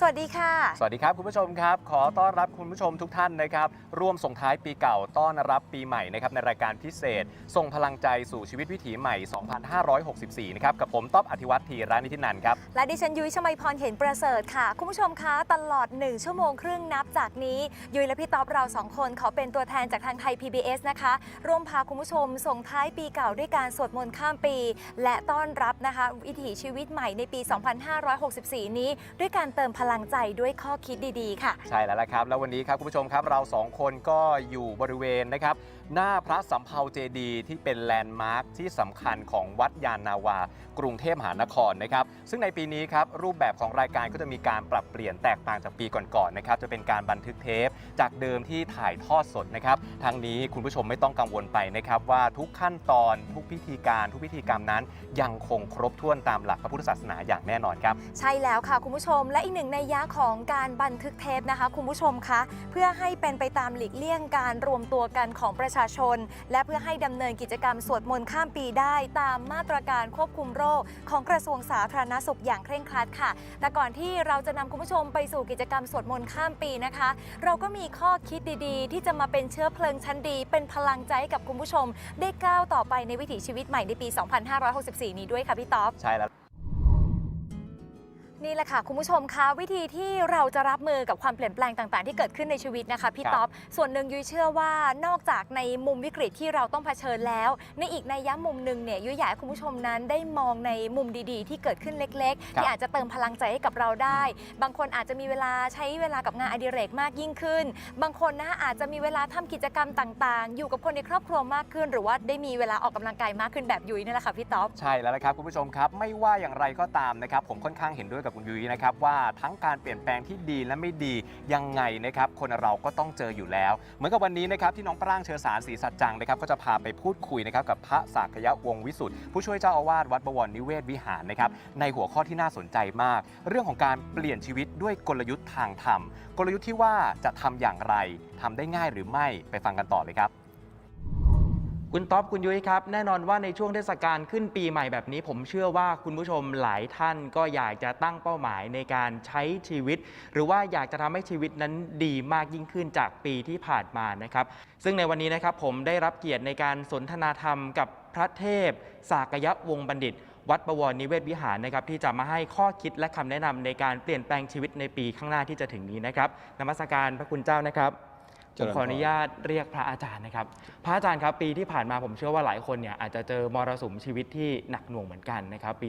สวัสดีค่ะ สวัสดีครับคุณผู้ชมครับ ขอต้อนรับคุณผู้ชมทุกท่านนะครับ ร่วมส่งท้ายปีเก่าต้อนรับปีใหม่นะครับในรายการพิเศษ ส่งพลังใจสู่ชีวิตวิถีใหม่ 2564 นะครับ กับผมต๊อบอธิวัตรธีรานิธินันท์ครับ และดิฉันยุ้ยชมัยพรเห็นประเสริฐค่ะ คุณผู้ชมคะตลอด 1 ชั่วโมงครึ่งนับจากนี้ ยุ้ยและพี่ต๊อบเราสองคนขอเป็นตัวแทนจากทางไทย PBS นะคะ ร่วมพาคุณผู้ชมส่งท้ายปีเก่าด้วยการสวดมนต์ข้ามปี และต้อนรับนะคะวิถีชีวิตใหม่ในปี 2564 นี้ ด้วยการเติมพลังใจด้วยข้อคิดดีๆ ค่ะ ใช่แล้วละครับ แล้ววันนี้ครับคุณผู้ชมครับเราสองคนก็อยู่บริเวณนะครับหน้าพระสำเภาเจดีย์ที่เป็นแลนด์มาร์คที่สำคัญของวัดยานนาวา กรุงเทพมหานครนะครับซึ่งในปีนี้ครับรูปแบบของรายการก็จะมีการปรับเปลี่ยนแตกต่างจากปีก่อนๆนะครับจะเป็นการบันทึกเทป จากเดิมที่ถ่ายทอดสดนะครับทางนี้คุณผู้ชมไม่ต้องกังวลไปนะครับว่าทุกขั้นตอนทุกพิธีการทุกพิธีกรรมนั้น ยังคงครบถ้วนตามหลักพระพุทธศาสนาอย่างแน่นอนครับ ใช่แล้วค่ะคุณผู้ชมและอีกหนึ่งในยะของการบันทึกเทปนะคะ คุณผู้ชมคะเพื่อให้เป็นไปตามหลีกเลี่ยงการรวมตัวกันของประชาชน และเพื่อให้ดำเนินกิจกรรมสวดมนต์ข้ามปีได้ ตามมาตรการควบคุมโรค ของกระทรวงสาธารณสุขอย่างเคร่งครัดค่ะ แต่ก่อนที่เราจะนำคุณผู้ชมไปสู่กิจกรรมสวดมนต์ข้ามปีนะคะ เราก็มีข้อคิดดีๆ ที่จะมาเป็นเชื้อเพลิงชั้นดี เป็นพลังใจให้กับคุณผู้ชม ได้ก้าวต่อไปในวิถีชีวิตใหม่ในปี 2564 นี้ด้วยค่ะพี่ต๊อบใช่แล้ว นี่แหละค่ะ คุณผู้ชมคะวิธีที่เราจะรับมือกับความเปลี่ยนแปลงต่างๆ ที่เกิดขึ้นในชีวิตนะคะพี่ครับต๊อบส่วนหนึ่งยุ้ยเชื่อว่านอกจากในมุมวิกฤตที่เราต้องเผชิญแล้ว ในอีกในยยะมุมหนึ่งเนี่ยยุ้ยอยากให้คุณผู้ชมนั้นได้มองในมุมดีๆ ที่เกิดขึ้นเล็กๆ ที่อาจจะเติมพลังใจให้กับเราได้ บางคนอาจจะมีเวลาใช้เวลากับงานอดิเรกมากยิ่งขึ้น บางคนนะคะอาจจะมีเวลาทำกิจกรรมต่างๆ อยู่กับคนในครอบครัวมากขึ้น หรือว่าได้มีเวลาออกกำลังกายมากขึ้นแบบยุ้ยนี่แหละค่ะพี่ต๊อบใช่แล้วนะครับคุณผู้ชมครับ ไม่ว่าอย่างไรก็ตามนะครับ ผมค่อนข้างเห็นด้วยกับคุณยุ้ยนะครับว่าทั้งการเปลี่ยนแปลงที่ดีและไม่ดียังไงนะครับคนเราก็ต้องเจออยู่แล้ว เหมือนกับวันนี้นะครับที่น้องปรางเชิญสารศรีสัจจังนะครับก็จะพาไปพูดคุยนะครับกับพระสากยวงศ์วิสุทธ์ผู้ช่วยเจ้าอาวาสวัดบวรนิเวศวิหารนะครับในหัวข้อที่น่าสนใจมาก เรื่องของการเปลี่ยนชีวิตด้วยกลยุทธ์ทางธรรมกลยุทธ์ที่ว่าจะทำอย่างไรทำได้ง่ายหรือไม่ไปฟังกันต่อเลยครับ คุณท็อปคุณยุ้ยครับ แน่นอนว่าในช่วงเทศกาลขึ้นปีใหม่แบบนี้ ผมเชื่อว่าคุณผู้ชมหลายท่านก็อยากจะตั้งเป้าหมายในการใช้ชีวิต หรือว่าอยากจะทำให้ชีวิตนั้นดีมากยิ่งขึ้นจากปีที่ผ่านมานะครับ ซึ่งในวันนี้นะครับผมได้รับเกียรติในการสนทนาธรรมกับพระเทพ สากยวงศ์บัณฑิต วัดบวรนิเวศวิหารนะครับที่จะมาให้ข้อคิดและคำแนะนำในการเปลี่ยนแปลงชีวิตในปีข้างหน้าที่จะถึงนี้นะครับนมัสการพระคุณเจ้านะครับ ผมริญพรขออนุญาตเรียกพระอาจารย์นะครับ พระอาจารย์ครับปีที่ผ่านมาผมเชื่อว่าหลายคนเนี่ยอาจจะเจอมรสุมชีวิตที่หนักหน่วงเหมือนกันนะครับปี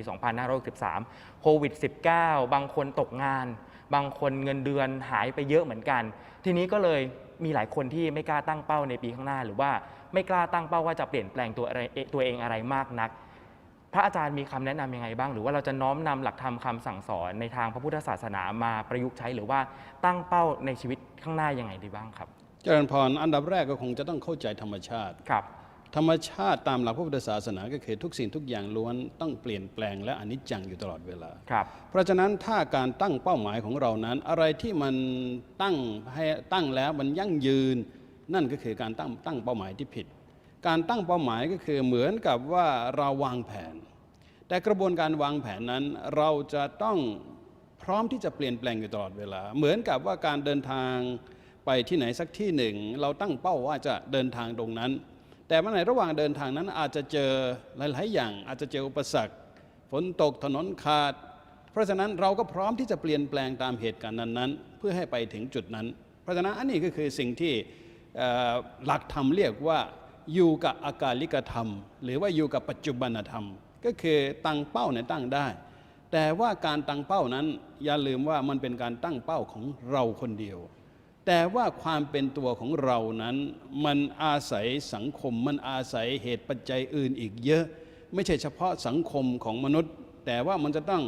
2563โควิด -19 บางคนตกงาน บางคนเงินเดือนหายไปเยอะเหมือนกัน ทีนี้ก็เลยมีหลายคนที่ไม่กล้าตั้งเป้าในปีข้างหน้า หรือว่าไม่กล้าตั้งเป้าว่าจะเปลี่ยนแปลงตัวอะไรตัวเองอะไรมากนัก พระอาจารย์มีคำแนะนำยังไงบ้าง หรือว่าเราจะน้อมนำหลักธรรมคำสั่งสอนในทางพระพุทธศาสนามาประยุกต์ใช้ หรือว่าตั้งเป้าในชีวิตข้างหน้ายังไงดีบ้างครับ เจริญพรอันดับแรกก็คงจะต้องเข้าใจธรรมชาติครับ ธรรมชาติตามหลักพระพุทธศาสนาก็คือทุกสิ่งทุกอย่างล้วนต้องเปลี่ยนแปลงและอนิจจังอยู่ตลอดเวลาครับเพราะฉะนั้นถ้าการตั้งเป้าหมายของเรานั้น อะไรที่มันตั้งให้ตั้งแล้วมันยั่งยืน นั่นก็คือการตั้งตั้งเป้าหมายที่ผิด การตั้งเป้าหมายก็คือเหมือนกับว่าเราวางแผน แต่กระบวนการวางแผนนั้นเราจะต้องพร้อมที่จะเปลี่ยนแปลงอยู่ตลอดเวลา เหมือนกับว่าการเดินทาง ไปที่ไหนสักที่หนึ่ง เราตั้งเป้าว่าจะเดินทางตรงนั้น แต่เมื่อในระหว่างเดินทางนั้นอาจจะเจอหลาย ๆ อย่าง อาจจะเจออุปสรรคฝนตกถนนขาด เพราะฉะนั้นเราก็พร้อมที่จะเปลี่ยนแปลงตามเหตุการณ์นั้น ๆ เพื่อให้ไปถึงจุดนั้น เพราะฉะนั้นอันนี้ก็คือสิ่งที่หลักธรรมเรียกว่าอยู่กับอากาลิกธรรม หรือว่าอยู่กับปัจจุบันธรรม ก็คือตั้งเป้าเนี่ยตั้งได้ แต่ว่าการตั้งเป้านั้นอย่าลืมว่ามันเป็นการตั้งเป้าของเราคนเดียว แต่ว่าความเป็นตัวของเรานั้นมันอาศัยสังคมมันอาศัยเหตุปัจจัยอื่นอีกเยอะ ไม่ใช่เฉพาะสังคมของมนุษย์ แต่ว่ามันจะต้อง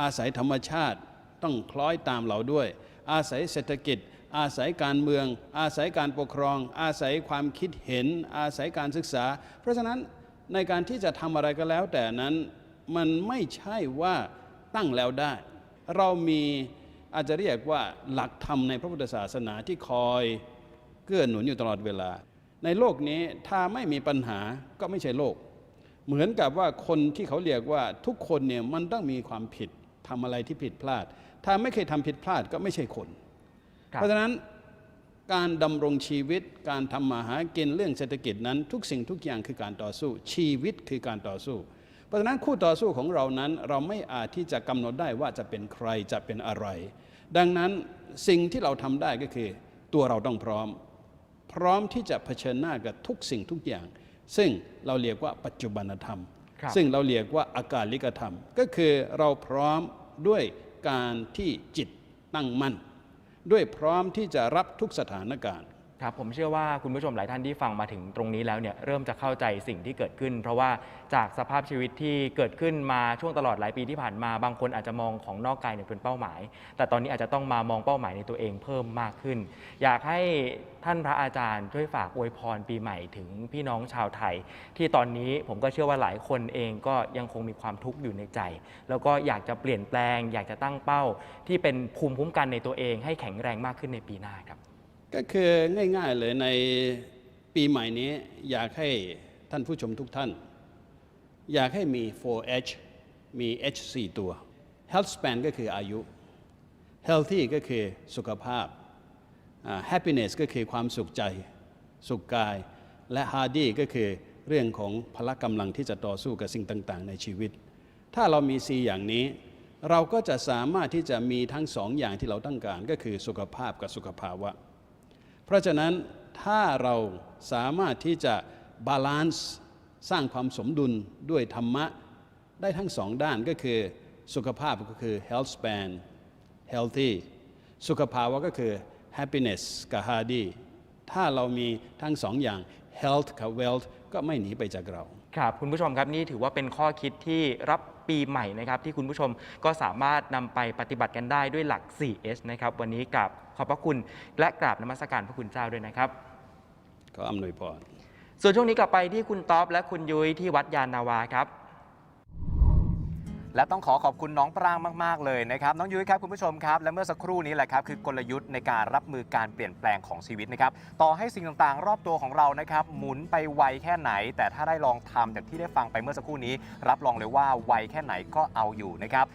อาศัยธรรมชาติต้องคล้อยตามเราด้วย อาศัยเศรษฐกิจ อาศัยการเมือง อาศัยการปกครอง อาศัยความคิดเห็น อาศัยการศึกษา เพราะฉะนั้นในการที่จะทำอะไรก็แล้วแต่นั้นมันไม่ใช่ว่าตั้งแล้วได้ เรามี อาจจะเรียกว่าหลักธรรมในพระพุทธศาสนาที่คอยเกื้อหนุนอยู่ตลอดเวลา ในโลกนี้ถ้าไม่มีปัญหาก็ไม่ใช่โลก เหมือนกับว่าคนที่เขาเรียกว่าทุกคนเนี่ยมันต้องมีความผิดทำอะไรที่ผิดพลาด ถ้าไม่เคยทำผิดพลาดก็ไม่ใช่คนครับเพราะฉะนั้นการดำรงชีวิตการทำมาหากินเรื่องเศรษฐกิจนั้น ทุกสิ่งทุกอย่างคือการต่อสู้ ชีวิตคือการต่อสู้ เพราะฉะนั้นคู่ต่อสู้ของเรานั้นเราไม่อาจที่จะกำหนดได้ว่าจะเป็นใครจะเป็นอะไร ดังนั้นสิ่งที่เราทำได้ก็คือ ตัวเราต้องพร้อม พร้อมที่จะเผชิญหน้ากับทุกสิ่งทุกอย่าง ซึ่งเราเรียกว่าปัจจุบันธรรมครับซึ่งเราเรียกว่าอาการลิกธรรม ก็คือเราพร้อมด้วยการที่จิตตั้งมั่น ด้วยพร้อมที่จะรับทุกสถานการณ์ ครับผมเชื่อว่าคุณผู้ชมหลายท่านที่ฟังมาถึงตรงนี้แล้วเนี่ยเริ่มจะเข้าใจสิ่งที่เกิดขึ้น เพราะว่าจากสภาพชีวิตที่เกิดขึ้นมาช่วงตลอดหลายปีที่ผ่านมาบางคนอาจจะมองของนอกกายเนี่ยเป็นเป้าหมาย แต่ตอนนี้อาจจะต้องมามองเป้าหมายในตัวเองเพิ่มมากขึ้น อยากให้ท่านพระอาจารย์ช่วยฝากอวยพรปีใหม่ถึงพี่น้องชาวไทย ที่ตอนนี้ผมก็เชื่อว่าหลายคนเองก็ยังคงมีความทุกข์อยู่ในใจ แล้วก็อยากจะเปลี่ยนแปลง อยากจะตั้งเป้าที่เป็นภูมิคุ้มกันในตัวเองให้แข็งแรงมากขึ้นในปีหน้าครับ ก็คือง่ายๆเลยในปีใหม่นี้อยากให้ท่านผู้ชมทุกท่าน อยากให้มี 4H มี H 4ตัว Health span ก็คืออายุ Healthy ก็คือสุขภาพ Happiness ก็คือความสุขใจ สุขกาย และ Hardy ก็คือเรื่องของพละกำลังที่จะต่อสู้กับสิ่งต่างๆ ในชีวิต ถ้าเรามี 4 อย่างนี้ เราก็จะสามารถที่จะมีทั้งสองอย่างที่เราต้องการก็คือสุขภาพกับสุขภาวะ เพราะฉะนั้นถ้าเราสามารถที่จะบาลานซ์สร้างความสมดุลด้วยธรรมะ ได้ทั้งสองด้านก็คือ สุขภาพก็คือ health span healthy สุขภาวะก็คือ happiness กับ hardy ถ้าเรามีทั้งสองอย่าง health กับ wealth ก็ไม่หนีไปจากเรา ครับ คุณผู้ชมครับนี่ถือว่าเป็นข้อคิดที่รับ ปีใหม่นะครับที่คุณผู้ชมก็สามารถนำไปปฏิบัติกันได้ด้วยหลัก 4S นะครับวันนี้กับขอบพระคุณและกราบนมัสการพระคุณเจ้าด้วยนะครับ ก็อำนวยพร ส่วนช่วงนี้กลับไปที่คุณต๊อปและคุณยุ้ยที่วัดยานนาวาครับ และต้องขอขอบคุณน้องปรางมาก ๆ เลยนะครับ น้องยุ้ยครับคุณผู้ชมครับ และเมื่อสักครู่นี้แหละครับคือกลยุทธ์ในการรับมือการเปลี่ยนแปลงของชีวิตนะครับต่อให้สิ่งต่างๆ รอบตัวของเรานะครับหมุนไปไวแค่ไหน แต่ถ้าได้ลองทำอย่างที่ได้ฟังไปเมื่อสักครู่นี้ รับรองเลยว่าไวแค่ไหนก็เอาอยู่นะครับ